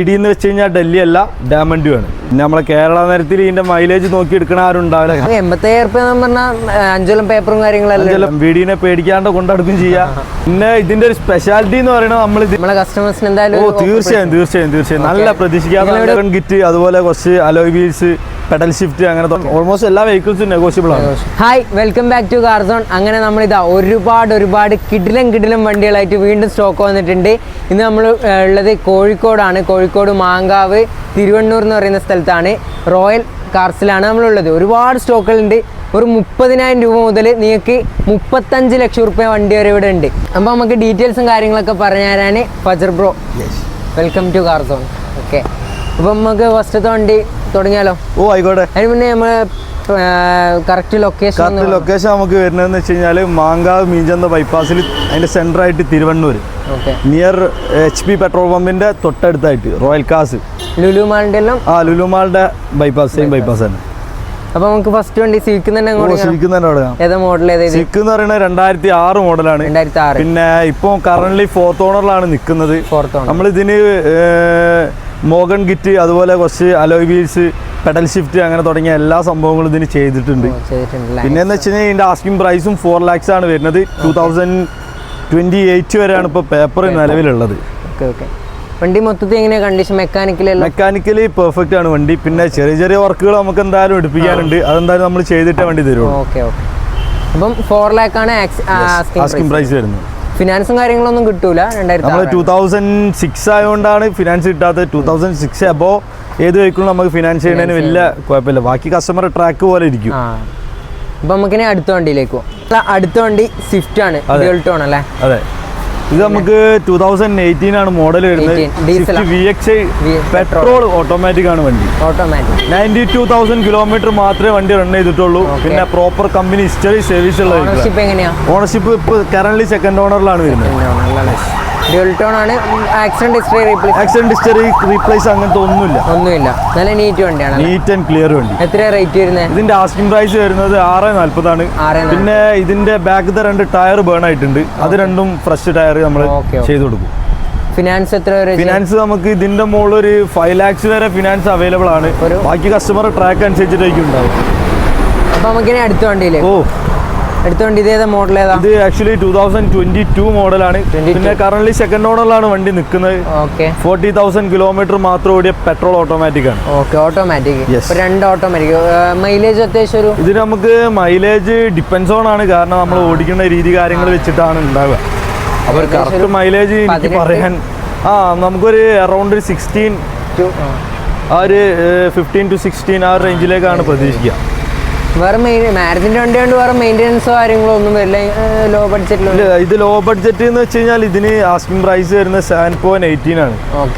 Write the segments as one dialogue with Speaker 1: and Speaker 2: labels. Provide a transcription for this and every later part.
Speaker 1: ഇടിയെന്ന് വെച്ച് കഴിഞ്ഞാൽ ഡൽഹി അല്ല ഡയമണ്ട് ആണ്. പിന്നെ നമ്മളെ കേരള നേരത്തിൽ ഇതിന്റെ മൈലേജ് നോക്കി എടുക്കണ ആരും ഉണ്ടാവില്ല.
Speaker 2: എൺപത്തയ്യായിരം റുപ്യ എന്ന് പറഞ്ഞാൽ പേപ്പറും കാര്യങ്ങളെല്ലാം
Speaker 1: വീടിനെ പേടിക്കാണ്ട് കൊണ്ടടുക്കും ചെയ്യാം. പിന്നെ ഇതിന്റെ ഒരു സ്പെഷ്യാലിറ്റി എന്ന് പറയുന്നത് നമ്മൾ
Speaker 2: നമ്മളെ കസ്റ്റമേഴ്സിന് എന്തായാലും ഓ
Speaker 1: തീർച്ചയായും തീർച്ചയായും തീർച്ചയായും. നല്ല പ്രതീക്ഷിക്കാത്ത കിറ്റ് അതുപോലെ കുറച്ച് അലോയ് വീൽസ് പെഡൽ ഷിഫ്റ്റ് അങ്ങനെ ഓൾമോസ്റ്റ് എല്ലാ വെഹിക്കിൾസും നെഗോഷ്യബിൾ ആണ്.
Speaker 2: Hi welcome back to Carzone അങ്ങനെ നമ്മൾ ഇതാ ഒരുപാട് ഒരുപാട് കിടിലം കിടിലം വണ്ടികളായിട്ട് വീണ്ടും സ്റ്റോക്ക് വന്നിട്ടുണ്ട്. ഇന്ന് നമ്മൾ ഉള്ളത് കോഴിക്കോടാണ്. കോഴിക്കോട് മാങ്കാവ് തിരുവണ്ണൂർ എന്ന് പറയുന്ന സ്ഥലത്താണ്. റോയൽ കാർസിലാണ് നമ്മളുള്ളത് ഒരുപാട് സ്റ്റോക്കുകളുണ്ട് ഒരു മുപ്പതിനായിരം രൂപ മുതൽ നിങ്ങൾക്ക് മുപ്പത്തഞ്ച് ലക്ഷം റുപ്യ വണ്ടി വരെ ഇവിടെ ഉണ്ട്. അപ്പോൾ നമുക്ക് ഡീറ്റെയിൽസും കാര്യങ്ങളൊക്കെ പറഞ്ഞു തരാൻ Fajar bro. Welcome to Carzone okay അപ്പോൾ നമുക്ക് ഫസ്റ്റത്തെ വണ്ടി തുടങ്ങിയാലോ?
Speaker 1: ഓ ആയിക്കോട്ടെ.
Speaker 2: അതിന് മുന്നേ നമ്മൾ കറക്റ്റ് ലൊക്കേഷൻ
Speaker 1: കറക്റ്റ് ലൊക്കേഷൻ നമുക്ക് വരുന്നതെന്ന് വെച്ച് കഴിഞ്ഞാൽ മാങ്കാവ് മീഞ്ചന്ത ബൈപ്പാസിൽ അതിന്റെ സെന്റർ ആയിട്ട് Thiruvannur near H P petrol പമ്പിന്റെ തൊട്ടടുത്തായിട്ട് റോയൽ കാസ്
Speaker 2: ലുലു മാളിന്റെ എല്ലാം?
Speaker 1: ആ ലുലുമാളിന്റെ ബൈപ്പാസ് സെയിം ബൈപ്പാസ് തന്നെ.
Speaker 2: അപ്പൊ നമുക്ക് ഫസ്റ്റ് വണ്ടി സിൽക്ക് തന്നെ
Speaker 1: സിൽക്ക് തന്നെ
Speaker 2: ഏതാ മോഡൽ
Speaker 1: സിൽക്ക് എന്ന് പറയുന്നത് രണ്ടായിരത്തി ആറ് മോഡലാണ് പിന്നെ ഇപ്പൊ കറന്റ് ഫോർത്ത് ഓണറിലാണ് നിൽക്കുന്നത് നമ്മൾ ഇതിന് മോഗൺ കിറ്റ് അതുപോലെ കുറച്ച് അലോയ് വീൽസ് പെഡൽ ഷിഫ്റ്റ് അങ്ങനെ തുടങ്ങിയ എല്ലാ സംഭവങ്ങളും ഇതിന് ചെയ്തിട്ടുണ്ട്. പിന്നെ എന്ന് വെച്ച് കഴിഞ്ഞാൽ ഇതിന്റെ ആസ്കിംഗ് പ്രൈസും ഫോർ ലാക്സ് ആണ് വരുന്നത്. ടൂ തൗസൻഡ് ട്വന്റി എയ്റ്റ് വരെയാണ് ഇപ്പോൾ പേപ്പർ നിലവിലുള്ളത്.
Speaker 2: ഓക്കെ ഓക്കെ വണ്ടി മൊത്തത്തിൽ എങ്ങനെയാ കണ്ടീഷൻ മെക്കാനിക്കലി
Speaker 1: മെക്കാനിക്കലി പെർഫെക്റ്റ് ആണ് വണ്ടി. പിന്നെ ചെറിയ ചെറിയ വർക്കുകൾ നമുക്ക് എന്തായാലും എടുപ്പിക്കാനുണ്ട്. അതെന്തായാലും നമ്മൾ ചെയ്തിട്ടേ വണ്ടി തരുള്ളൂ.
Speaker 2: ഓക്കെ ഓക്കെ അപ്പം ഫോർ ലാക്ക് ആണ്
Speaker 1: ആസ്കിംഗ് പ്രൈസ് വരുന്നത്.
Speaker 2: ഫിനാൻസും കാര്യങ്ങളൊന്നും കിട്ടൂല രണ്ടായിരത്തി
Speaker 1: ടൂ തൗസൻഡ് സിക്സ് ആയതുകൊണ്ടാണ് ഫിനാൻസ് കിട്ടാത്തത്. ടൂ തൗസൻഡ് സിക്സ് അപ്പോൾ ഏത് വെഹിക്കിളും നമുക്ക് ഫിനാൻസ് ചെയ്യുന്നതിന് വലിയ കുഴപ്പമില്ല. ബാക്കി കസ്റ്റമർ ട്രാക്ക് പോലെ ഇരിക്കും.
Speaker 2: അപ്പൊ നമുക്കിനി അടുത്ത വണ്ടിയിലേക്ക് അടുത്ത വണ്ടി സ്വിഫ്റ്റ് ആണ്. അല്ലേ?
Speaker 1: അതെ. ഇത് നമുക്ക് ടൂ തൗസൻഡ് എയ്റ്റീൻ ആണ് മോഡൽ വരുന്നത്.
Speaker 2: 18, diesel ആ.
Speaker 1: വി എക്സ് പെട്രോൾ ഓട്ടോമാറ്റിക് ആണ് വണ്ടി.
Speaker 2: Automatic
Speaker 1: ninety two thousand kilometre മാത്രമേ വണ്ടി റൺ ചെയ്തിട്ടുള്ളൂ. പിന്നെ പ്രോപ്പർ കമ്പനി ഹിസ്റ്ററി സർവീസ് ഉള്ള
Speaker 2: ഓണർഷിപ്പ്
Speaker 1: ഇപ്പൊ കറന്റ് സെക്കൻഡ് ഓണറിലാണ് വരുന്നത്.
Speaker 2: ഡ്യൂൾട്ടോൺ ആണ്. Accident history replace
Speaker 1: accident history replace അങ്ങനത്തെ ഒന്നുമില്ല.
Speaker 2: ഒന്നുമില്ല. നല്ല നീറ്റ് വണ്ടിയാണ്.
Speaker 1: നീറ്റ് ആൻഡ് ക്ലിയർ വണ്ടി.
Speaker 2: എത്ര റേറ്റ് വരുന്നത്
Speaker 1: ഇതിന്റെ ആസ്കിംഗ് പ്രൈസ് വരുന്നത് ആറ് നാല്പതാണ്. പിന്നെ ഇതിന്റെ ബാക്കിലത്തെ രണ്ട് ടയർ ബേൺ ആയിട്ടുണ്ട്. അത് രണ്ടും ഫ്രഷ് ടയർ നമ്മൾ. ചെയ്ത് കൊടുക്കും.
Speaker 2: ഫിനാൻസ് എത്ര വരെ
Speaker 1: ഫിനാൻസ് നമുക്ക് ഇതിന്റെ മുകളിൽ ഒരു ഫൈവ് ലാക്സ് വരെ ഫിനാൻസ് അവൈലബിൾ ആണ്. ബാക്കി കസ്റ്റമർ ട്രാക്ക് അനുസരിച്ചിട്ടായിരിക്കും ഉണ്ടാവും
Speaker 2: അപ്പൊ നമുക്കിനി അടുത്ത വണ്ടിയില്ലേ
Speaker 1: ഓ.
Speaker 2: അടുത്ത വണ്ടി ഇതേതാ മോഡൽ ഏതാ?
Speaker 1: ഇത് actually two thousand twenty two മോഡലാണ് പിന്നെ കറന്റ് സെക്കൻഡ് ഓണറിലാണ് വണ്ടി നിൽക്കുന്നത്
Speaker 2: ഓക്കെ
Speaker 1: ഫോർട്ടി തൗസൻഡ് കിലോമീറ്റർ മാത്രം ഓടിയ പെട്രോൾ ഓട്ടോമാറ്റിക് ആണ്.
Speaker 2: Okay automatic. രണ്ട് ഓട്ടോമാറ്റിക് മൈലേജ് അത്യാവശ്യം ഒരു
Speaker 1: ഇതിന് നമുക്ക് മൈലേജ് ഡിപ്പെൻസ് ഓൺ ആണ്. കാരണം നമ്മൾ ഓടിക്കുന്ന രീതി കാര്യങ്ങൾ വെച്ചിട്ടാണ് ഉണ്ടാവുക. അപ്പോൾ കറക്റ്റ് മൈലേജ് എനിക്ക്. പറയാൻ ആ നമുക്കൊരു അറൗണ്ട് സിക്സ്റ്റീൻ.
Speaker 2: ആ
Speaker 1: ഒരു ഫിഫ്റ്റീൻ ടു സിക്സ്റ്റീൻ ആ റേഞ്ചിലേക്കാണ് പ്രതീക്ഷിക്കുക.
Speaker 2: വേറെ മെയിൻ മാരത്തിന്റെ വണ്ടി കൊണ്ട് വേറെ മെയിന്റെനൻസോ കാര്യങ്ങളോ ഒന്നും വരില്ല. ലോ ബഡ്ജറ്റിലോ
Speaker 1: ഇല്ല, ഇത് ലോ ബഡ്ജറ്റ് എന്ന് വെച്ച് കഴിഞ്ഞാൽ ഇതിന് ആസ്കിംഗ് പ്രൈസ് വരുന്നത് സെവൻ പോയിന്റ് എയ്റ്റീൻ ആണ്.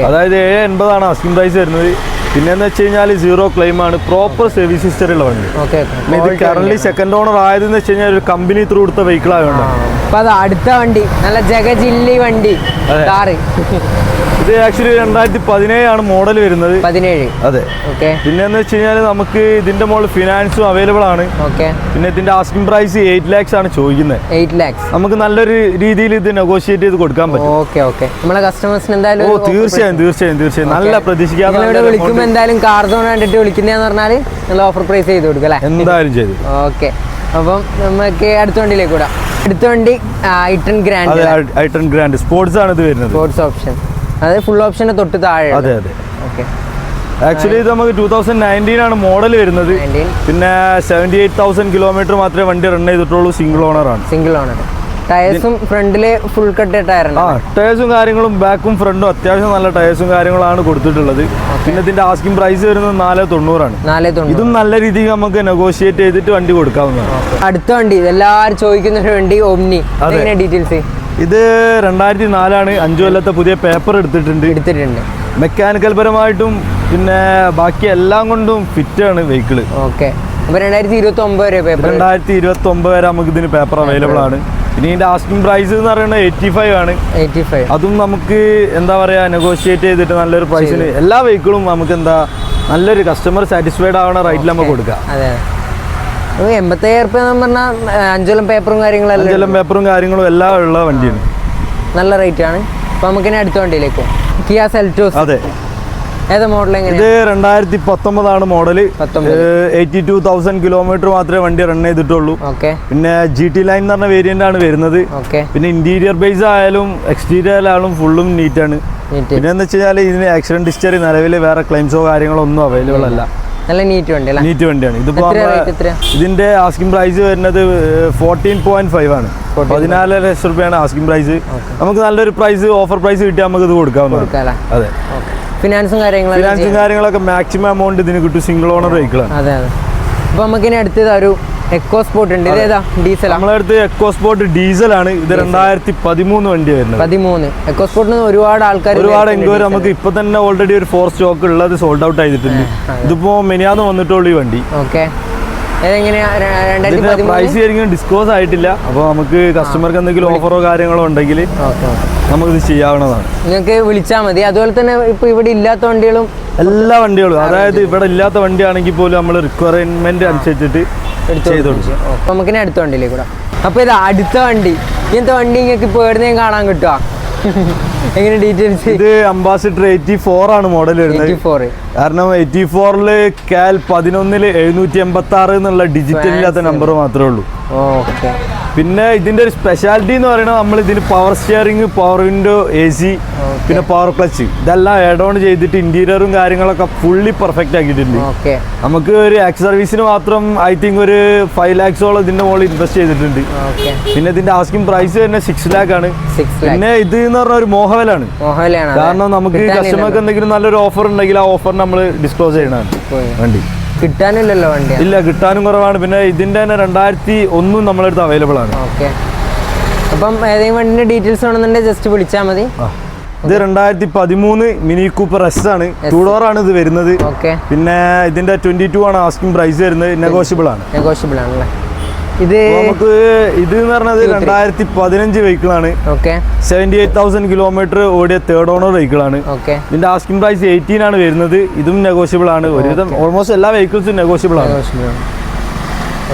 Speaker 1: അതായത് ഏഴ് എൺപതാണ് ആസ്കിംഗ് പ്രൈസ് വരുന്നത്. പിന്നെ എന്ന് വെച്ച് കഴിഞ്ഞാൽ സീറോ ക്ലെയിം ആണ്. പ്രോപ്പർ സർവീസ് ഹിസ്റ്ററി ഉള്ള വണ്ടി.
Speaker 2: ഓക്കെ
Speaker 1: ഇത് കറന്റ് സെക്കൻഡ് ഓണർ ആയതെന്ന് വെച്ച് കഴിഞ്ഞാൽ ഒരു കമ്പനി ത്രൂ എടുത്ത വെഹിക്കിൾ ആയതുകൊണ്ടാണ്
Speaker 2: അപ്പൊ അത് അടുത്ത വണ്ടി. നല്ല ജഗജില്ലി വണ്ടി.
Speaker 1: Car
Speaker 2: car.
Speaker 1: ഇത് ആക്ച്വലി രണ്ടായിരത്തി പതിനേഴാണ് മോഡൽ വരുന്നത്.
Speaker 2: പതിനേഴ്.
Speaker 1: അതെ.
Speaker 2: ഓക്കെ.
Speaker 1: പിന്നെ എന്ന് വെച്ച് കഴിഞ്ഞാൽ നമുക്ക് ഇതിന്റെ മോൾ ഫിനാൻസും അവൈലബിൾ ആണ്.
Speaker 2: ഓക്കെ.
Speaker 1: പിന്നെ ഇതിന്റെ ആസ്കിംഗ് പ്രൈസ് എയ്റ്റ് ലാക്സ് ആണ് ചോദിക്കുന്നത്
Speaker 2: എയ്റ്റ് ലാക്സ്
Speaker 1: നമുക്ക് നല്ലൊരു രീതിയിൽ ഇത് നെഗോഷിയേറ്റ് ചെയ്ത് കൊടുക്കാൻ പറ്റും.
Speaker 2: Okay okay. നമ്മളെ കസ്റ്റമേഴ്സിന് എന്തായാലും ഓ
Speaker 1: തീർച്ചയായും തീർച്ചയായും തീർച്ചയായും. നല്ല പ്രതീക്ഷിക്കാതെ
Speaker 2: വിളിക്കുമ്പോൾ എന്തായാലും കാർ സോൺ കണ്ടിട്ട് വിളിക്കുന്നതെന്ന് പറഞ്ഞാൽ നല്ല ഓഫർ പ്രൈസ് ചെയ്ത് കൊടുക്കും അല്ലേ?
Speaker 1: എന്തായാലും ചെയ്തു
Speaker 2: ഓക്കെ. അപ്പം നമുക്ക് അടുത്ത വണ്ടിയിലേക്ക് കൂടാം അടുത്ത വണ്ടി i ten grand
Speaker 1: i ten grand sports ആണ് ഇത് വരുന്നത്.
Speaker 2: സ്പോർട്സ് ഓപ്ഷൻ അതായത് ഫുൾ ഓപ്ഷന്റെ തൊട്ട് താഴെ
Speaker 1: അതെ അതെ.
Speaker 2: ഓക്കെ
Speaker 1: ആക്ച്വലി ഇത് നമുക്ക് ടൂ തൗസൻഡ് നയന്റീൻ ആണ് മോഡൽ വരുന്നത്. പിന്നെ സെവന്റി എയ്റ്റ് തൗസൻഡ് കിലോമീറ്റർ മാത്രമേ വണ്ടി റൺ ചെയ്തിട്ടുള്ളൂ സിംഗിൾ ഓണർ ആണ്.
Speaker 2: സിംഗിൾ ഓണർ ടയേഴ്സും ഫ്രണ്ടിൽ ഫുൾ കട്ട് ടയർ
Speaker 1: ആ ടയേഴ്സും കാര്യങ്ങളും ബാക്കും ഫ്രണ്ടും അത്യാവശ്യം നല്ല ടയേഴ്സും കാര്യങ്ങളാണ് കൊടുത്തിട്ടുള്ളത്. പിന്നെ ഇതിന്റെ ആസ്കിംഗ് പ്രൈസ് വരുന്നത് നാല് തൊണ്ണൂറാണ്. ഇതും നല്ല രീതിയിൽ നമുക്ക് നെഗോഷിയേറ്റ് ചെയ്തിട്ട് വണ്ടി കൊടുക്കാവുന്നതാണ്.
Speaker 2: അടുത്ത വണ്ടി ഇതെല്ലാവരും ചോദിക്കുന്ന വണ്ടി ഒമ്നി
Speaker 1: അതെ.
Speaker 2: ഡീറ്റെയിൽസ്
Speaker 1: ഇത് രണ്ടായിരത്തി നാലാണ് അഞ്ചു കൊല്ലത്തെ പുതിയ പേപ്പർ എടുത്തിട്ടുണ്ട്.
Speaker 2: എടുത്തിട്ടുണ്ട്.
Speaker 1: മെക്കാനിക്കൽ പരമായിട്ടും പിന്നെ ബാക്കി എല്ലാം കൊണ്ടും ഫിറ്റ് ആണ് വെഹിക്കിൾ
Speaker 2: ഓക്കെ. അപ്പൊ രണ്ടായിരത്തി ഇരുപത്തി ഒമ്പത് വരെ പേപ്പർ
Speaker 1: രണ്ടായിരത്തി ഇരുപത്തി ഒമ്പത് വരെ നമുക്ക് ഇതിന് പേപ്പർ അവൈലബിൾ ആണ്. പിന്നെ ഇതിന്റെ ആസ്കിംഗ് പ്രൈസ് എന്ന് പറയുന്നത് എയ്റ്റി ഫൈവ് ആണ്.
Speaker 2: എയ്റ്റി ഫൈവ്
Speaker 1: അതും നമുക്ക് എന്താ പറയാ നെഗോഷിയേറ്റ് ചെയ്തിട്ട് നല്ലൊരു പ്രൈസിന് എല്ലാ വെഹിക്കിളും നമുക്ക് എന്താ നല്ലൊരു കസ്റ്റമർ സാറ്റിസ്ഫൈഡ് ആവണ റേറ്റിൽ നമുക്ക് കൊടുക്കാം.
Speaker 2: അതെ. എൺപത്തയ്യായിരം റുപ്യ എന്ന് പറഞ്ഞാൽ അഞ്ചോളം പേപ്പറും കാര്യങ്ങളും
Speaker 1: അഞ്ചോലം പേപ്പറും കാര്യങ്ങളും എല്ലാം ഉള്ള വണ്ടിയാണ്.
Speaker 2: നല്ല റേറ്റ് ആണ്. അപ്പൊ നമുക്കിനി അടുത്ത വണ്ടിയിലേക്ക് കിയ സെൽറ്റോസ്
Speaker 1: അതെ.
Speaker 2: ഏതാ മോഡൽ
Speaker 1: ഇത് രണ്ടായിരത്തി പത്തൊമ്പതാണ്
Speaker 2: model
Speaker 1: eighty two thousand kilometre മാത്രമേ വണ്ടി റൺ ചെയ്തിട്ടുള്ളൂ. പിന്നെ ജി ടി ലൈൻ എന്ന് പറഞ്ഞ വേരിയന്റ് ആണ് വരുന്നത്. പിന്നെ ഇന്റീരിയർ ബേസ് ആയാലും എക്സ്റ്റീരിയർ ആയാലും ഫുള്ളും നീറ്റ് ആണ്. പിന്നെ എന്ന് വെച്ചാൽ ഇതിന് ആക്സിഡന്റ് ഹിസ്റ്ററി നിലവിൽ വേറെ ക്ലെയിംസോ കാര്യങ്ങളോ ഒന്നും അവൈലബിൾ അല്ല.
Speaker 2: നല്ല നീറ്റ് വണ്ടി അല്ലേ?
Speaker 1: നീറ്റ് വണ്ടിയാണ്. ഇതിപ്പോ? ഇതിന്റെ ആസ്കിംഗ് പ്രൈസ് വരുന്നത് ഫോർട്ടീൻ പോയിന്റ് ഫൈവ് ആണ്. പതിനാല് ലക്ഷം രൂപയാണ് ആസ്കിംഗ് പ്രൈസ് നമുക്ക് നല്ലൊരു പ്രൈസ് ഓഫർ പ്രൈസ് കിട്ടിയാൽ നമുക്ക് ഇത് കൊടുക്കാവുന്നതാണ്. അതെ.
Speaker 2: ഫിനാൻസും കാര്യങ്ങളും
Speaker 1: ഫിനാൻസും കാര്യങ്ങളൊക്കെ മാക്സിമം എമൗണ്ട് ഇതിന് കിട്ടും സിംഗിൾ ഓണർ വെഹിക്കിളാണ്
Speaker 2: അതെ അതെ. അപ്പൊ നമുക്കിനി അടുത്തത് ഒരു എക്കോ സ്പോർട്ട് ഉണ്ട്. ഇതേതാ
Speaker 1: ഡീസൽ നമ്മളടുത്ത് എക്കോ സ്പോർട്ട് ഡീസൽ ആണ്. ഇത് രണ്ടായിരത്തി പതിമൂന്ന് വണ്ടി വരുന്നത്.
Speaker 2: പതിമൂന്ന്. എക്കോ സ്പോർട്ടിന് ഒരുപാട് ആൾക്കാർ
Speaker 1: ഒരുപാട് എൻക്വയറി നമുക്ക് ഇപ്പൊ തന്നെ ഓൾറെഡി ഒരു ഫോർ സ്റ്റോക്ക് ഉള്ളത് സോൾഡ് ഔട്ട് ചെയ്തിട്ടുണ്ട് ഇതിപ്പോ മെനിയാന്ന് വന്നിട്ടുള്ളൂ ഈ വണ്ടി.
Speaker 2: ഓക്കെ
Speaker 1: പ്രൈസ് ശരിക്കും ഡിസ്ക്ലോസ് ആയിട്ടില്ല. അപ്പോൾ നമുക്ക് കസ്റ്റമർക്ക് എന്തെങ്കിലും ഓഫറോ കാര്യങ്ങളോ ഉണ്ടെങ്കിൽ
Speaker 2: നമുക്ക് ഇത്
Speaker 1: നമുക്കിത് ചെയ്യാവുന്നതാണ്.
Speaker 2: നിങ്ങൾക്ക് വിളിച്ചാൽ മതി. അതുപോലെ തന്നെ ഇപ്പൊ ഇവിടെ ഇല്ലാത്ത വണ്ടികളും
Speaker 1: എല്ലാ വണ്ടികളും. അതായത് ഇവിടെ ഇല്ലാത്ത വണ്ടിയാണെങ്കിൽ പോലും നമ്മൾ റിക്വയർമെന്റ് അനുസരിച്ചിട്ട്
Speaker 2: നമുക്കിനി അടുത്ത വണ്ടിയിലേ കൂടെ അപ്പൊ ഇത് അടുത്ത വണ്ടി. ഇങ്ങനത്തെ വണ്ടി ഇങ്ങനെ ഇപ്പോൾ എവിടുന്നേം കാണാൻ കിട്ടുക എങ്ങനെ ഡീറ്റെയിൽസ്
Speaker 1: ഇത് അംബാസിഡർ എയ്റ്റി ഫോർ ആണ് മോഡൽ വരുന്നത്. കാരണം എയ്റ്റി ഫോറിൽ കാൽ പതിനൊന്നിൽ എഴുന്നൂറ്റി എൺപത്തി ആറ് എന്നുള്ള ഡിജിറ്റൽ ഇല്ലാത്ത നമ്പർ മാത്രമേ ഉള്ളൂ.
Speaker 2: ഓക്കെ.
Speaker 1: പിന്നെ ഇതിന്റെ ഒരു സ്പെഷ്യാലിറ്റി എന്ന് പറയുന്നത് നമ്മൾ ഇതിന് power steering power window A C പിന്നെ പവർ ക്ലച്ച് ഇതെല്ലാം ആഡ് ഓൺ ചെയ്തിട്ട് ഇന്റീരിയറും കാര്യങ്ങളൊക്കെ ഫുള്ളി പെർഫെക്റ്റ് ആക്കിയിട്ടുണ്ട്. നമുക്ക് ഒരു എക്സ് സർവീസിന് മാത്രം ഐ തിങ്ക് ഒരു ഫൈവ് ലാക്സോളം ഇതിന്റെ മുകളിൽ ഇൻവെസ്റ്റ് ചെയ്തിട്ടുണ്ട്. പിന്നെ ഇതിന്റെ ആസ്കിംഗ് പ്രൈസ് തന്നെ സിക്സ് ലാക്ക് ആണ്. പിന്നെ ഇത് എന്ന് പറഞ്ഞ ഒരു മോഹവലാണ്. കാരണം നമുക്ക് കസ്റ്റമർക്ക് എന്തെങ്കിലും നല്ലൊരു ഓഫർ ഉണ്ടെങ്കിൽ ആ ഓഫർ നമ്മൾ ഡിസ്ക്ലോസ് ചെയ്യണതാണ് വണ്ടി.
Speaker 2: കിട്ടാനില്ലല്ലോ വണ്ടി
Speaker 1: ഇല്ല കിട്ടാനും കുറവാണ്. പിന്നെ ഇതിന്റെ തന്നെ രണ്ടായിരത്തി ഒന്നും നമ്മളെടുത്ത് അവൈലബിൾ ആണ്.
Speaker 2: ഓക്കെ. അപ്പം ഏതെങ്കിലും വണ്ടിന്റെ ഡീറ്റെയിൽസ് വേണമെന്നുണ്ടെങ്കിൽ ജസ്റ്റ് വിളിച്ചാൽ മതി.
Speaker 1: ഇത് രണ്ടായിരത്തി പതിമൂന്ന് മിനി കൂപ്പർ എസ് ആണ്. ടൂ ഡോർ ആണ് ഇത് വരുന്നത്.
Speaker 2: ഓക്കെ.
Speaker 1: പിന്നെ ഇതിന്റെ ട്വന്റി ടു ആണ് ആസ്കിംഗ് പ്രൈസ് വരുന്നത്. നെഗോഷ്യബിൾ ആണ്.
Speaker 2: നെഗോഷ്യബിൾ ആണല്ലേ? ഇത്
Speaker 1: നമുക്ക് ഇത് എന്ന് പറഞ്ഞത് രണ്ടായിരത്തി പതിനഞ്ച് വെഹിക്കിൾ ആണ്.
Speaker 2: Okay
Speaker 1: seventy eight thousand kilometre ഓടിയ തേർഡ് ഓണർ വെഹിക്കിൾ ആണ്.
Speaker 2: ഓക്കെ
Speaker 1: ഇതിന്റെ ആസ്കിംഗ് പ്രൈസ് എയ്റ്റീൻ ആണ് വരുന്നത്. ഇതും നെഗോഷ്യബിൾ ആണ്. ഒരുവിധം ഓൾമോസ്റ്റ് എല്ലാ വെഹിക്കിൾസും നെഗോഷ്യബിൾ ആണ്.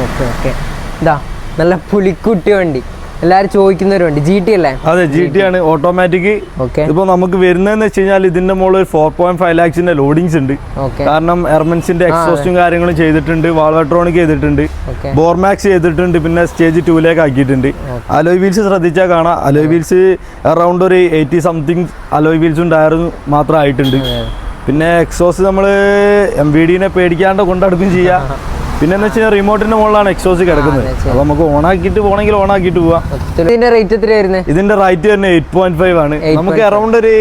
Speaker 2: ഓക്കെ ഓക്കെ ഇതാ നല്ല പുലിക്കുട്ടി വണ്ടി. എല്ലാവരും ചോദിക്കുന്നവരുണ്ട്. ജി ടി അല്ലേ?
Speaker 1: അതെ ജി ടി ആണ് ഓട്ടോമാറ്റിക്
Speaker 2: ഓക്കെ
Speaker 1: ഇപ്പൊ നമുക്ക് വരുന്നതെന്ന് വെച്ച് കഴിഞ്ഞാൽ ഇതിന്റെ മുകളിൽ ഒരു ഫോർ പോയിന്റ് ഫൈവ് ലാക്സിന്റെ ലോഡിങ്സ് ഉണ്ട്. കാരണം എർമൻസിന്റെ എക്സോസ്റ്റും കാര്യങ്ങളും ചെയ്തിട്ടുണ്ട് വാൾവട്രോണിക് ചെയ്തിട്ടുണ്ട് ബോർമാക്സ് ചെയ്തിട്ടുണ്ട് പിന്നെ സ്റ്റേജ് ടൂലേക്ക് ആക്കിയിട്ടുണ്ട്. അലോയ് വീൽസ് ശ്രദ്ധിച്ചാൽ കാണാം. അലോയ് വീൽസ് അറൗണ്ട് ഒരു എയ്റ്റി സംതിങ് അലോയ് വീൽസും ടയറും മാത്രം ആയിട്ടുണ്ട്. പിന്നെ എക്സോസ് നമ്മൾ എം വി ഡിനെ പേടിക്കാണ്ട് കൊണ്ടടുക്കും ചെയ്യാം. പിന്നെ വെച്ചാൽ റിമോട്ടിന്റെ മുകളിലാണ് എക്സോസ് കിടക്കുന്നത്. അപ്പൊ നമുക്ക് ഓണാക്കിയിട്ട് പോകണമെങ്കിൽ ഓണാക്കിയിട്ട് പോവാം.
Speaker 2: ഇതിന്റെ റേറ്റ്
Speaker 1: ഇതിന്റെ റൈറ്റ് തന്നെ എയ്റ്റ് പോയിന്റ് ഫൈവ് ആണ്. നമുക്ക് അറൗണ്ട് ഒരു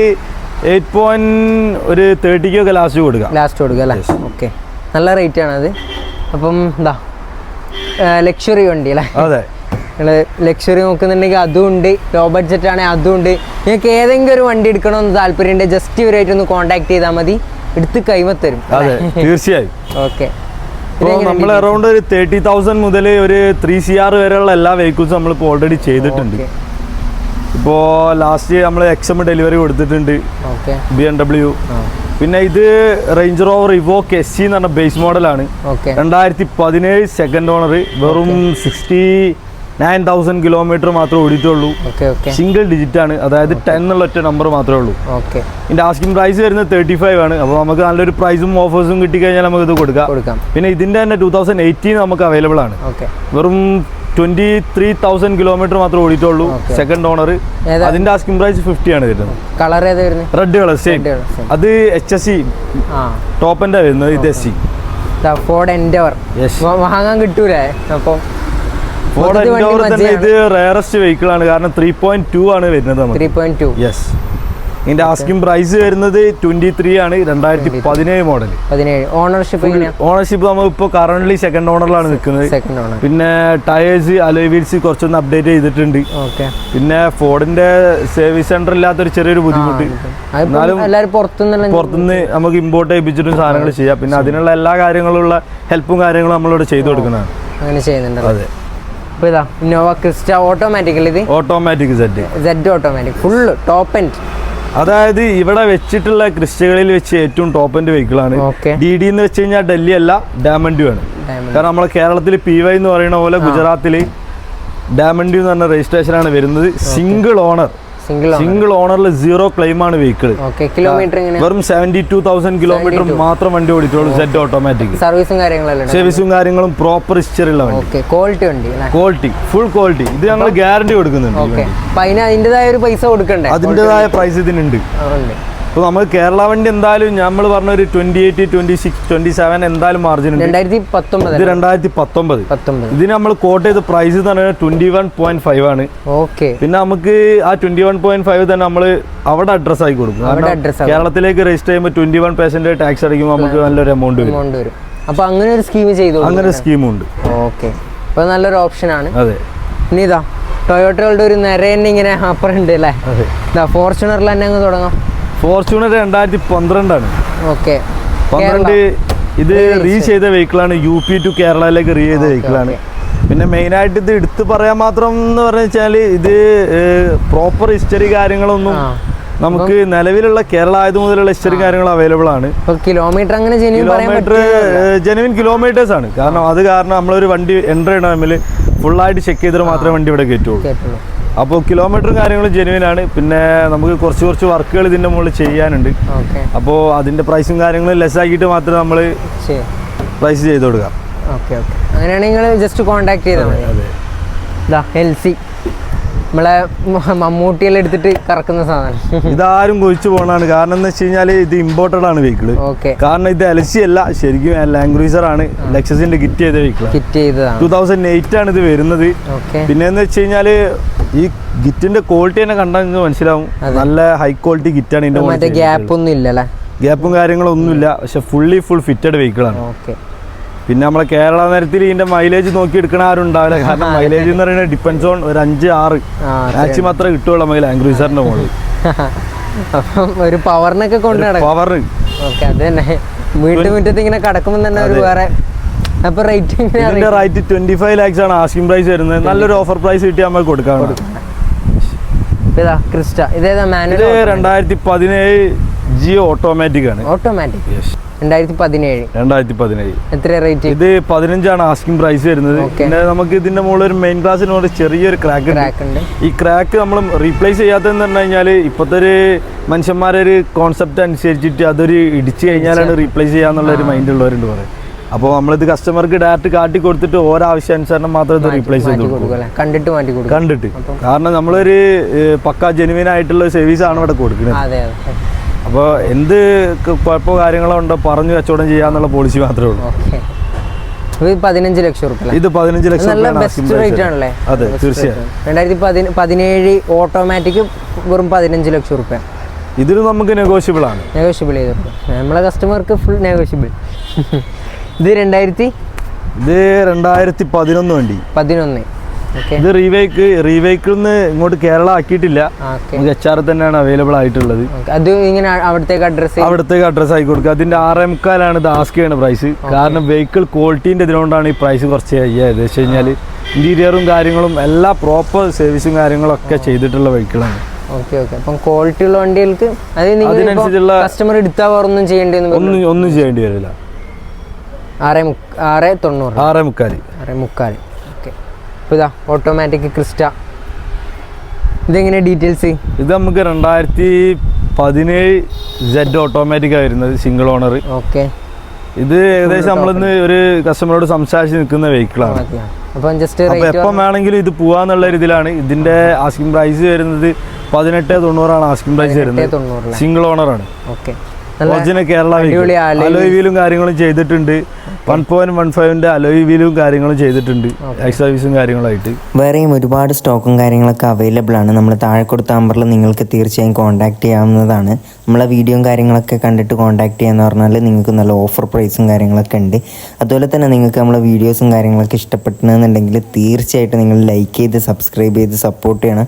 Speaker 1: എയ്റ്റ് പോയിന്റ് ഒരു തേർട്ടിക്കൊക്കെ ലാസ്റ്റ് കൊടുക്കാം.
Speaker 2: ലാസ്റ്റ് കൊടുക്കുക അല്ലേ? ഓക്കെ നല്ല റേറ്റ് ആണ് അത്. അപ്പം എന്താ ലക്ഷറി വണ്ടി അല്ലേ?
Speaker 1: അതെ.
Speaker 2: നിങ്ങൾ ലക്ഷറി നോക്കുന്നുണ്ടെങ്കിൽ അതും ഉണ്ട്. ലോ ബഡ്ജറ്റ് ആണെങ്കിൽ അതും ഉണ്ട്. നിങ്ങൾക്ക് ഏതെങ്കിലും ഒരു വണ്ടി എടുക്കണമെന്ന് താല്പര്യമുണ്ട് ജസ്റ്റ് ഇവരായിട്ട് ഒന്ന് കോൺടാക്ട് ചെയ്താൽ മതി. എടുത്ത് കൈമത്തരും.
Speaker 1: തീർച്ചയായും.
Speaker 2: ഓക്കെ
Speaker 1: ഇപ്പോൾ നമ്മൾ അറൗണ്ട് ഒരു തേർട്ടി തൗസൻഡ് മുതൽ ഒരു ത്രീ സി ആർ വരെയുള്ള എല്ലാ വെഹിക്കിൾസും നമ്മളിപ്പോൾ ഓൾറെഡി ചെയ്തിട്ടുണ്ട്. ഇപ്പോൾ ലാസ്റ്റ് നമ്മൾ എക്സം ഡെലിവറി കൊടുത്തിട്ടുണ്ട്. ബി എം ഡബ്ല്യു പിന്നെ ഇത് Range Rover Evoque S C എന്ന് പറഞ്ഞ ബേസ് മോഡലാണ് രണ്ടായിരത്തി പതിനേഴ് സെക്കൻഡ് ഓണർ വെറും സിക്സ്റ്റി നയൻ തൗസൻഡ് കിലോമീറ്റർ മാത്രമേ ഓടിയിട്ടുള്ളൂ. സിംഗിൾ ഡിജിറ്റ് ആണ്. അതായത് ടെൻ എന്നുള്ള ഒറ്റ നമ്പർ മാത്രമേ ഉള്ളൂ.
Speaker 2: ഓക്കെ.
Speaker 1: ഇതിന്റെ ആസ്കിംഗ് പ്രൈസ് വരുന്നത് തേർട്ടി ഫൈവ് ആണ്. അപ്പോൾ നമുക്ക് നല്ലൊരു പ്രൈസും ഓഫേഴ്സും കിട്ടിക്കഴിഞ്ഞാൽ നമുക്ക് ഇത് കൊടുക്കാം.
Speaker 2: കൊടുക്കാം.
Speaker 1: പിന്നെ ഇതിന്റെ തന്നെ ടൂ തൗസൻഡ് എയ്റ്റീൻ നമുക്ക് അവൈലബിൾ ആണ്.
Speaker 2: ഓക്കെ.
Speaker 1: വെറും ട്വന്റി ത്രീ തൗസൻഡ് കിലോമീറ്റർ മാത്രമേ ഓടിയിട്ടുള്ളൂ. സെക്കൻഡ് ഓണർ അതിന്റെ ആസ്കിംഗ് പ്രൈസ് ഫിഫ്റ്റി ആണ് വരുന്നത്.
Speaker 2: Colour
Speaker 1: red colour same. അത് എച്ച് എസ് സി ടോപ്പിന്റെ വരുന്നത് ഇത് എസ് സി
Speaker 2: ഫോർഡ് എൻഡവർ വാങ്ങാൻ കിട്ടൂലേ? അപ്പം
Speaker 1: ഫോർഡ് എൻഡോർ തന്നെ ഇത് റയറസ്റ്റ് വെഹിക്കിൾ ആണ്. കാരണം ത്രീ പോയിന്റ് ടു ആണ് വരുന്നത്
Speaker 2: ത്രീ പോയിന്റ് ടു
Speaker 1: യെസ് ഇതിന്റെ ആസ്കിംഗ് പ്രൈസ് വരുന്നത് ട്വന്റി ത്രീ ആണ്. രണ്ടായിരത്തി പതിനേഴ് മോഡൽ
Speaker 2: ഓണർഷിപ്പ്
Speaker 1: ഓണർഷിപ്പ് നമ്മൾ ഇപ്പോൾ കറന്റ് സെക്കൻഡ് ഓണറിലാണ് നിൽക്കുന്നത്. പിന്നെ ടയേഴ്സ് അലോയ് വീൽസ് കുറച്ചൊന്ന് അപ്ഡേറ്റ് ചെയ്തിട്ടുണ്ട്. പിന്നെ ഫോർഡിന്റെ സർവീസ് സെന്റർ ഇല്ലാത്തൊരു ചെറിയൊരു ബുദ്ധിമുട്ട്. എന്നാലും പുറത്തുനിന്ന് നമുക്ക് ഇമ്പോർട്ട് ചെയ്യിപ്പിച്ചിട്ടും സാധനങ്ങൾ ചെയ്യാം. പിന്നെ അതിനുള്ള എല്ലാ കാര്യങ്ങളുള്ള ഹെൽപ്പും കാര്യങ്ങളും നമ്മളിവിടെ ചെയ്തു കൊടുക്കുന്നതാണ്.
Speaker 2: അങ്ങനെ ചെയ്യുന്നുണ്ട്
Speaker 1: അതെ.
Speaker 2: അപ്പോൾ ഇതാ ഇന്നോവ ക്രിസ്റ്റ ഓട്ടോമാറ്റിക്കൽ ഇത്
Speaker 1: automatic set
Speaker 2: Z automatic full top
Speaker 1: അതായത് ഇവിടെ വെച്ചിട്ടുള്ള ക്രിസ്റ്റകളിൽ വെച്ച് ഏറ്റവും ടോപ്പ് എൻഡ് വെഹിക്കിളാണ്
Speaker 2: ആണ്.
Speaker 1: ഡി ഡി എന്ന് വെച്ച് കഴിഞ്ഞാൽ ഡൽഹി അല്ല ഡാമൻഡ്യു ആണ്. കാരണം നമ്മളെ കേരളത്തിൽ പി വൈ എന്ന് പറയുന്ന പോലെ ഗുജറാത്തിൽ ഡാമൻഡ്യു എന്ന് പറഞ്ഞ രജിസ്ട്രേഷൻ ആണ് വരുന്നത്. സിംഗിൾ ഓണർ
Speaker 2: സിംഗിൾ
Speaker 1: ഓണറിൽ സീറോ ക്ലെയിം ആണ് വെഹിക്കിൾ
Speaker 2: കിലോമീറ്റർ
Speaker 1: വെറും സെവന്റി ടു തൗസൻഡ് കിലോമീറ്റർ മാത്രം വണ്ടി ഓടിച്ചുള്ളൂ സെറ്റ് ഓട്ടോമാറ്റിക്
Speaker 2: സർവീസും കാര്യങ്ങളും
Speaker 1: സർവീസും കാര്യങ്ങളും പ്രോപ്പർ ഹിസ്റ്ററി ഉള്ള വണ്ടി.
Speaker 2: ക്വാളിറ്റി വണ്ടി
Speaker 1: ക്വാളിറ്റി ഫുൾ ക്വാളിറ്റി ഇത് ഞങ്ങൾ ഗ്യാരണ്ടി കൊടുക്കുന്നുണ്ട്
Speaker 2: അതിന്റേതായ. അതിന് അതിന്റെതായ ഒരു പൈസ കൊടുക്കണ്ടേ?
Speaker 1: അതിന്റെതായ പ്രൈസ് ഇതിനുണ്ട്.
Speaker 2: ഉണ്ട്
Speaker 1: നമ്മൾ കേരള വണ്ടി എന്തായാലും നമ്മൾ പറഞ്ഞ ഒരു twenty eight twenty six twenty seven എന്തായാലും മാർജിൻ ഉണ്ട്.
Speaker 2: രണ്ടായിരത്തി പത്തൊമ്പത്
Speaker 1: ഇത് രണ്ടായിരത്തി പത്തൊമ്പത്
Speaker 2: പത്തൊമ്പത്.
Speaker 1: ഇതിന് നമ്മൾ കോട്ട് ചെയ്ത പ്രൈസ് എന്ന് പറയുന്നത് ട്വന്റി വൺ പോയിന്റ് ഫൈവ് ആണ്.
Speaker 2: ഓക്കെ.
Speaker 1: പിന്നെ നമുക്ക് ആ ട്വന്റി വൺ പോയിന്റ് ഫൈവ് തന്നെ നമ്മൾ അവിടെ അഡ്രസ് ആയി കൊടുക്കും. കേരളത്തിലേക്ക് രജിസ്റ്റർ ചെയ്യുമ്പോൾ ട്വന്റി വൺ പെർസെന്റ് ടാക്സ് അടിക്കുമ്പോൾ നമുക്ക് നല്ലൊരു എമൗണ്ട് വരും.
Speaker 2: അപ്പൊ അങ്ങനെ ഒരു സ്കീം ചെയ്തു
Speaker 1: അങ്ങനെ സ്കീമുണ്ട്
Speaker 2: ഓക്കെ. അപ്പൊ നല്ലൊരു ഓപ്ഷനാണ്
Speaker 1: അതെ.
Speaker 2: ഇനി ഇതാ ടൊയോട്ടകളുടെ ഒരു നിര തന്നെ ഇങ്ങനെ ഹാപ്പർ ഉണ്ട് അല്ലേ? ഇതാ ഫോർച്യൂണറിൽ തന്നെ അങ്ങ് തുടങ്ങാം.
Speaker 1: ഫോർച്യൂണർ രണ്ടായിരത്തി പന്ത്രണ്ടാണ്
Speaker 2: ഓക്കെ.
Speaker 1: പന്ത്രണ്ട് ഇത് റീ ചെയ്ത. വെഹിക്കിളാണ് യു പി ടു കേരളയിലേക്ക് റീ ചെയ്ത വെഹിക്കിളാണ് പിന്നെ മെയിനായിട്ട് ഇത് എടുത്ത് പറയാൻ മാത്രം എന്ന് പറഞ്ഞു വെച്ചാൽ ഇത് പ്രോപ്പർ ഹിസ്റ്ററി കാര്യങ്ങളൊന്നും നമുക്ക് നിലവിലുള്ള കേരള ആയത് മുതലുള്ള ഹിസ്റ്ററി കാര്യങ്ങൾ അവൈലബിൾ ആണ്.
Speaker 2: കിലോമീറ്റർ അങ്ങനെ
Speaker 1: കിലോമീറ്റർ ജെനുവിൻ കിലോമീറ്റേഴ്സ് ആണ്. കാരണം അത് കാരണം നമ്മളൊരു വണ്ടി എന്റർ ചെയ്യണമെങ്കിൽ ഫുൾ ഫുള്ളായിട്ട് ചെക്ക് ചെയ്തിട്ട് മാത്രമേ വണ്ടി ഇവിടെ കയറ്റുള്ളൂ. അപ്പോൾ കിലോമീറ്ററും കാര്യങ്ങളും ജെനുവിൻ ആണ്. പിന്നെ നമുക്ക് കുറച്ച് കുറച്ച് വർക്കുകൾ ഇതിന്റെ മുകളിൽ ചെയ്യാനുണ്ട്. അപ്പോൾ അതിന്റെ പ്രൈസും കാര്യങ്ങളും ലെസ് ആക്കിയിട്ട് മാത്രമേ നമ്മൾ പ്രൈസ് ചെയ്ത് കൊടുക്കാം.
Speaker 2: Okay okay. അങ്ങനെയാണെങ്കിൽ നിങ്ങൾ ജസ്റ്റ് കോൺടാക്ട് ചെയ്താൽ മതി. എൽ സി നമ്മളെ മമ്മൂട്ടിയെല്ലാം എടുത്തിട്ട് കറക്കുന്ന സാധനം.
Speaker 1: ഇതാരും കൊഴിച്ചു പോണാണ് കാരണം എന്ന് വെച്ച് കഴിഞ്ഞാൽ ഇത് ഇമ്പോർട്ടഡ് ആണ് വെഹിക്കിൾ
Speaker 2: ഓക്കെ
Speaker 1: കാരണം ഇത് എലസി അല്ല ശരിക്കും ലാംഗ്വേജർ ആണ്. ലെക്സസിന്റെ കിറ്റ് ചെയ്ത വെഹിക്കിൾ
Speaker 2: കിറ്റ് ചെയ്തതാണ്.
Speaker 1: ടൂ തൗസൻഡ് എയ്റ്റ് ആണ് ഇത് വരുന്നത്.
Speaker 2: ഓക്കെ
Speaker 1: പിന്നെ എന്ന് വെച്ച് കഴിഞ്ഞാൽ ഈ ഗിറ്റിന്റെ ക്വാളിറ്റി തന്നെ കണ്ടാൽ മനസ്സിലാവും. നല്ല ഹൈ ക്വാളിറ്റി ഗിറ്റാണ് ഇതിന്റെ
Speaker 2: ഗ്യാപ്പ് ഒന്നും ഇല്ലല്ലേ?
Speaker 1: ഗ്യാപ്പും കാര്യങ്ങളും ഒന്നുമില്ല. പക്ഷെ ഫുള്ളി ഫുൾ ഫിറ്റഡ് വെഹിക്കിൾ ആണ്.
Speaker 2: ഓക്കെ
Speaker 1: പിന്നെ നമ്മളെ കേരള നേരത്തിൽ ഇതിന്റെ മൈലേജ് നോക്കി എടുക്കണ ആരും ഉണ്ടാവില്ല. കാരണം മൈലേജ് എന്ന് പറയുന്നത് ഡിപ്പെൻസ് ഓൺ ഒരു അഞ്ച് ആറ്. മാക്സിമം അത്ര കിട്ടുള്ളൂ മൈൽ ലാംഗ്വേജറിന്റെ മുകളിൽ
Speaker 2: ഒരു പവറിനൊക്കെ കൊണ്ട്
Speaker 1: പവർ
Speaker 2: ഓക്കെ അത് തന്നെ. വീട്ടുമുറ്റത്ത് ഇങ്ങനെ കടക്കുമ്പോൾ തന്നെ ഒരു വേറെ അപ്പൊ റേറ്റ്
Speaker 1: ഇതിന്റെ റേറ്റ് ട്വന്റി ഫൈവ് ലാക്സ് ആണ് ആസ്കിംഗ് പ്രൈസ് വരുന്നത്. നല്ലൊരു ഓഫർ പ്രൈസ് കിട്ടി നമ്മൾ കൊടുക്കാം.
Speaker 2: ഇതാ ക്രിസ്റ്റ. ഇതേതാ
Speaker 1: ഇത്
Speaker 2: മാനുവൽ
Speaker 1: രണ്ടായിരത്തി പതിനേഴ് ജിയോ ഓട്ടോമാറ്റിക് ആണ്.
Speaker 2: ഓട്ടോമാറ്റിക് രണ്ടായിരത്തി പതിനേഴ്
Speaker 1: രണ്ടായിരത്തി പതിനേഴ്
Speaker 2: എത്ര റേറ്റ്
Speaker 1: ഇത് പതിനഞ്ചാണ് ആസ്കിംഗ് പ്രൈസ് വരുന്നത്. പിന്നെ നമുക്ക് ഇതിന്റെ മുകളിൽ ഒരു മെയിൻ ക്ലാസ്സിനോട് ചെറിയൊരു ക്രാക്ക് ഉണ്ട്.
Speaker 2: ക്രാക്ക് ഉണ്ട്.
Speaker 1: ഈ ക്രാക്ക് നമ്മൾ റീപ്ലേസ് ചെയ്യാത്തതെന്ന് പറഞ്ഞു കഴിഞ്ഞാൽ ഇപ്പോഴത്തെ ഒരു മനുഷ്യന്മാരെ ഒരു കോൺസെപ്റ്റ് അനുസരിച്ചിട്ട് അതൊരു ഇടിച്ചു കഴിഞ്ഞാലാണ് റീപ്ലേസ് ചെയ്യാന്നുള്ള ഒരു മൈൻഡ് ഉള്ളവരുണ്ട് പറയും. അപ്പോൾ നമ്മളിത് കസ്റ്റമർക്ക് ഡയറക്റ്റ് കാട്ടി കൊടുത്തിട്ട് ഓരോ ആവശ്യാനുസരണം മാത്രം ഇത് റീപ്ലേസ് ചെയ്ത്
Speaker 2: കണ്ടിട്ട് മാറ്റി കൊടുക്കും.
Speaker 1: കണ്ടിട്ട്. കാരണം നമ്മളൊരു പക്ക ജെനുവിൻ ആയിട്ടുള്ള സർവീസ് ആണ് ഇവിടെ കൊടുക്കുന്നത്. അപ്പോൾ എന്ത് കുഴപ്പമോ കാര്യങ്ങളോ ഉണ്ടോ? പറഞ്ഞു കച്ചവടം ചെയ്യാന്നുള്ള പോളിസി മാത്രമേ ഉള്ളൂ.
Speaker 2: പതിനഞ്ച് ലക്ഷം റുപ്യ
Speaker 1: ഇത് പതിനഞ്ച് ലക്ഷം
Speaker 2: നല്ല ബെസ്റ്റ് റേറ്റ് ആണല്ലേ?
Speaker 1: അതെ തീർച്ചയായും.
Speaker 2: രണ്ടായിരത്തി പതിന പതിനേഴ് ഓട്ടോമാറ്റിക് വെറും പതിനഞ്ച് ലക്ഷം റുപ്യ
Speaker 1: ഇതിന് നമുക്ക് നെഗോഷ്യബിൾ ആണ്.
Speaker 2: നെഗോഷ്യബിൾ ചെയ്തിട്ടുണ്ട് നമ്മളെ കസ്റ്റമർക്ക് ഫുൾ നെഗോഷ്യബിൾ ഇത് രണ്ടായിരത്തി?
Speaker 1: ഇത് രണ്ടായിരത്തി പതിനൊന്ന് വണ്ടി.
Speaker 2: പതിനൊന്ന്.
Speaker 1: ഇത് റീവൈക്ക് റീവൈക്കിൽ നിന്ന് ഇങ്ങോട്ട് കേരള ആക്കിയിട്ടില്ല.
Speaker 2: ഓക്കെ
Speaker 1: നമുക്ക് എച്ച് ആർ തന്നെയാണ് അവൈലബിൾ ആയിട്ടുള്ളത്.
Speaker 2: അത് ഇങ്ങനെ അവിടത്തേക്ക് അഡ്രസ്
Speaker 1: അവിടത്തേക്ക് അഡ്രസ് ആക്കി കൊടുക്കുക. അതിന്റെ ആറേ മുക്കാലാണ് ഇത് ആസ്ക് ചെയ്യുന്ന പ്രൈസ് കാരണം വെഹിക്കിൾ ക്വാളിറ്റീന്റെ ഇതിനോണ്ടാണ് ഈ പ്രൈസ് കുറച്ച് ചെയ്യുക വെച്ച് കഴിഞ്ഞാൽ ഇന്റീരിയറും കാര്യങ്ങളും എല്ലാ പ്രോപ്പർ സർവീസും കാര്യങ്ങളും ഒക്കെ ചെയ്തിട്ടുള്ള വെഹിക്കിളാണ്
Speaker 2: ഓക്കെ ഓക്കെ അപ്പം ക്വാളിറ്റി ഉള്ള വണ്ടികൾക്ക് അത്
Speaker 1: അതിനനുസരിച്ചുള്ള-
Speaker 2: കസ്റ്റമർ എടുത്താൽ ഒന്നും ചെയ്യേണ്ടി ഒന്നും
Speaker 1: ഒന്നും ചെയ്യേണ്ടി വരില്ല.
Speaker 2: ആറ് ആറ് തൊണ്ണൂറ്.
Speaker 1: ആറേ മുക്കാൽ.
Speaker 2: ആറ് മുക്കാൽ അപ്പോൾ ഇതാ ഓട്ടോമാറ്റിക് ക്രിസ്റ്റ. ഇതെങ്ങനെ ഡീറ്റെയിൽസ്
Speaker 1: ഇത് നമുക്ക് രണ്ടായിരത്തി പതിനേഴ് ജെഡ് ഓട്ടോമാറ്റിക് ആയിരുന്നത് സിംഗിൾ ഓണർ
Speaker 2: ഓക്കെ
Speaker 1: ഇത് ഏകദേശം നമ്മളിന്ന് ഒരു കസ്റ്റമറോട് സംസാരിച്ച് നിൽക്കുന്ന വെഹിക്കിളാണ്
Speaker 2: അപ്പം ജസ്റ്റ്
Speaker 1: അപ്പൊ
Speaker 2: റേറ്റ്
Speaker 1: എപ്പം വേണമെങ്കിലും ഇത് പോവാന്നുള്ള ഒരു ഇതിലാണ് ഇതിന്റെ ആസ്കിംഗ് പ്രൈസ് വരുന്നത് പതിനെട്ട് തൊണ്ണൂറാണ് ആസ്കിംഗ് പ്രൈസ് വരുന്നത്. സിംഗിൾ ഓണറാണ്
Speaker 2: ഓക്കെ
Speaker 1: ഒറിജിനൽ കേരള അലോയ് വീലും കാര്യങ്ങളും ചെയ്തിട്ടുണ്ട്. വൺ പോയിന്റ് വൺ ഫൈവിന്റെ അലോയ് വീലും കാര്യങ്ങളും ചെയ്തിട്ടുണ്ട്. എക്സ് സർവീസും കാര്യങ്ങളായിട്ട്.
Speaker 3: വേറെയും ഒരുപാട് സ്റ്റോക്കും കാര്യങ്ങളൊക്കെ അവൈലബിൾ ആണ്. നമ്മൾ താഴെ കൊടുത്ത നമ്പറിൽ നിങ്ങൾക്ക് തീർച്ചയായും കോൺടാക്ട് ചെയ്യാവുന്നതാണ്. നമ്മളെ വീഡിയോയും കാര്യങ്ങളൊക്കെ കണ്ടിട്ട് കോൺടാക്ട് ചെയ്യാന്ന് പറഞ്ഞാൽ നിങ്ങൾക്ക് നല്ല ഓഫർ പ്രൈസും കാര്യങ്ങളൊക്കെ ഉണ്ട്. അതുപോലെ തന്നെ നിങ്ങൾക്ക് നമ്മളെ വീഡിയോസും കാര്യങ്ങളൊക്കെ ഇഷ്ടപ്പെട്ടെന്നുണ്ടെങ്കിൽ തീർച്ചയായിട്ടും നിങ്ങൾ ലൈക്ക് ചെയ്ത് സബ്സ്ക്രൈബ് ചെയ്ത് സപ്പോർട്ട് ചെയ്യണം.